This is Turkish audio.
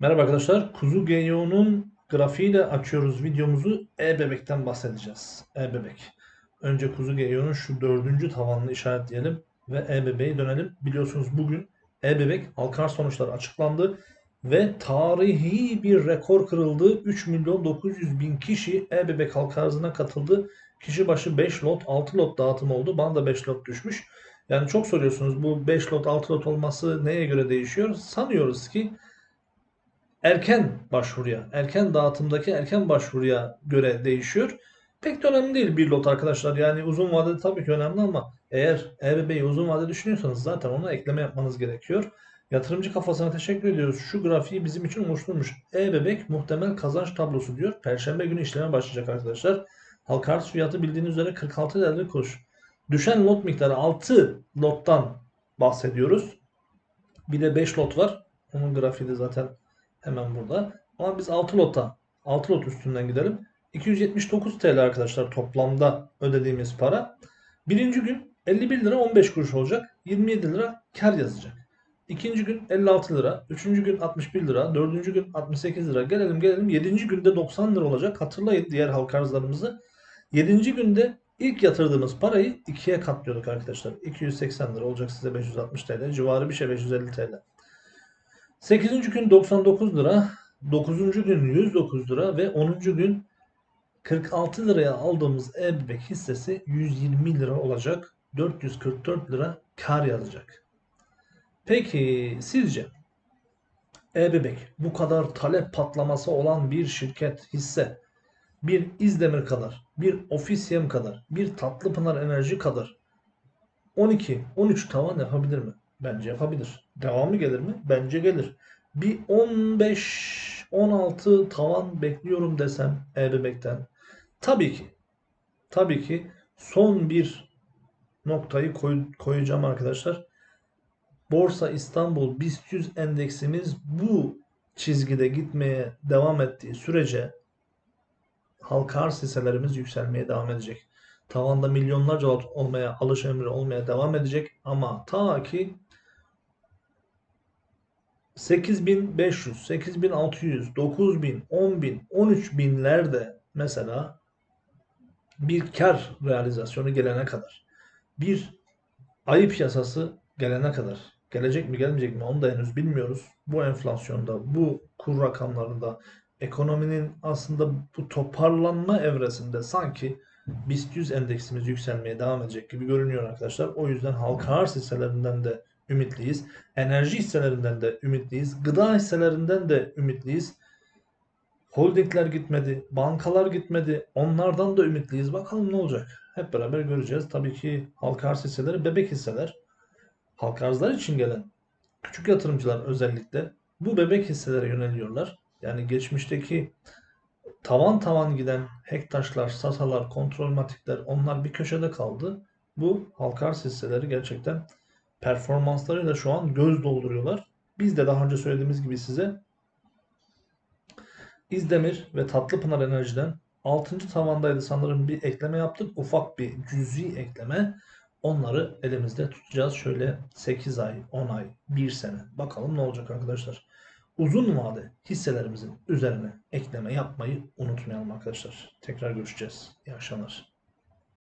Merhaba arkadaşlar. Kuzu GEO'nun grafiğiyle açıyoruz videomuzu. E-Bebek'ten bahsedeceğiz. E-Bebek. Önce Kuzu GEO'nun şu dördüncü tavanını işaretleyelim ve E-Bebek'e dönelim. Biliyorsunuz bugün E-Bebek halka sonuçları açıklandı ve tarihi bir rekor kırıldı. 3 milyon 900 bin kişi E-Bebek halka katıldı. Kişi başı 5 lot, 6 lot dağıtım oldu. Bana da 5 lot düşmüş. Yani çok soruyorsunuz bu 5 lot, 6 lot olması neye göre değişiyor? Sanıyoruz ki erken başvuruya, erken dağıtımdaki erken başvuruya göre değişiyor. Pek de önemli değil bir lot arkadaşlar. Yani uzun vadede tabii ki önemli ama eğer EBB'yi uzun vadede düşünüyorsanız zaten ona ekleme yapmanız gerekiyor. Yatırımcı kafasına teşekkür ediyoruz. Şu grafiği bizim için oluşturmuş. E-Bebek muhtemel kazanç tablosu diyor. Perşembe günü işleme başlayacak arkadaşlar. Halka arz fiyatı bildiğiniz üzere 46 lira kuruş. Düşen lot miktarı 6 lottan bahsediyoruz. Bir de 5 lot var. Onun grafiği de zaten Hemen burada. Ama biz 6 lota 6 lot üstünden gidelim. 279 TL arkadaşlar toplamda ödediğimiz para. Birinci gün 51 lira 15 kuruş olacak. 27 lira kar yazacak. İkinci gün 56 lira. Üçüncü gün 61 lira. Dördüncü gün 68 lira. Gelelim gelelim. Yedinci günde 90 lira olacak. Hatırlayın diğer halka arzlarımızı. Yedinci günde ilk yatırdığımız parayı ikiye katlıyorduk arkadaşlar. 280 lira olacak size 560 TL. Civarı bir şey 550 TL. 8. gün 99 lira, 9. gün 109 lira ve 10. gün 46 liraya aldığımız e-bebek hissesi 120 lira olacak. 444 lira kar yazacak. Peki sizce e-bebek bu kadar talep patlaması olan bir şirket hisse bir İzdemir kadar, bir Ofisiyem kadar, bir Tatlıpınar Enerji kadar 12, 13 tavan yapabilir mi? Bence yapabilir. Devamı gelir mi? Bence gelir. Bir 15 16 tavan bekliyorum desem e-bebekten. Tabii ki. Tabii ki son bir noktayı koy, koyacağım arkadaşlar. Borsa İstanbul BIST 100 endeksimiz bu çizgide gitmeye devam ettiği sürece halka arz hisselerimiz yükselmeye devam edecek. Tavanda milyonlarca olmaya, alış emri olmaya devam edecek ama ta ki 8500, 8600, 9000, 10000, 13000'lerde mesela bir kar realizasyonu gelene kadar, bir ayıp yasası gelene kadar, gelecek mi gelmeyecek mi onu da henüz bilmiyoruz. Bu enflasyonda, bu kur rakamlarında, ekonominin aslında bu toparlanma evresinde sanki BIST 100 endeksimiz yükselmeye devam edecek gibi görünüyor arkadaşlar. O yüzden halka arz hisselerinden de ümitliyiz. Enerji hisselerinden de ümitliyiz. Gıda hisselerinden de ümitliyiz. Holdingler gitmedi, bankalar gitmedi. Onlardan da ümitliyiz. Bakalım ne olacak? Hep beraber göreceğiz. Tabii ki halka arz hisseleri bebek hisseler. Halka arzlar için gelen küçük yatırımcılar özellikle bu bebek hisselere yöneliyorlar. Yani geçmişteki tavan tavan giden hektaşlar, sasalar, kontrolmatikler onlar bir köşede kaldı. Bu halka arz hisseleri gerçekten performanslarıyla şu an göz dolduruyorlar. Biz de daha önce söylediğimiz gibi size İzdemir ve Tatlıpınar Enerji'den 6. tavandaydı sanırım bir ekleme yaptık. Ufak bir cüzi ekleme. Onları elimizde tutacağız. Şöyle 8 ay, 10 ay, 1 sene. Bakalım ne olacak arkadaşlar. Uzun vade hisselerimizin üzerine ekleme yapmayı unutmayalım arkadaşlar. Tekrar görüşeceğiz. İyi akşamlar.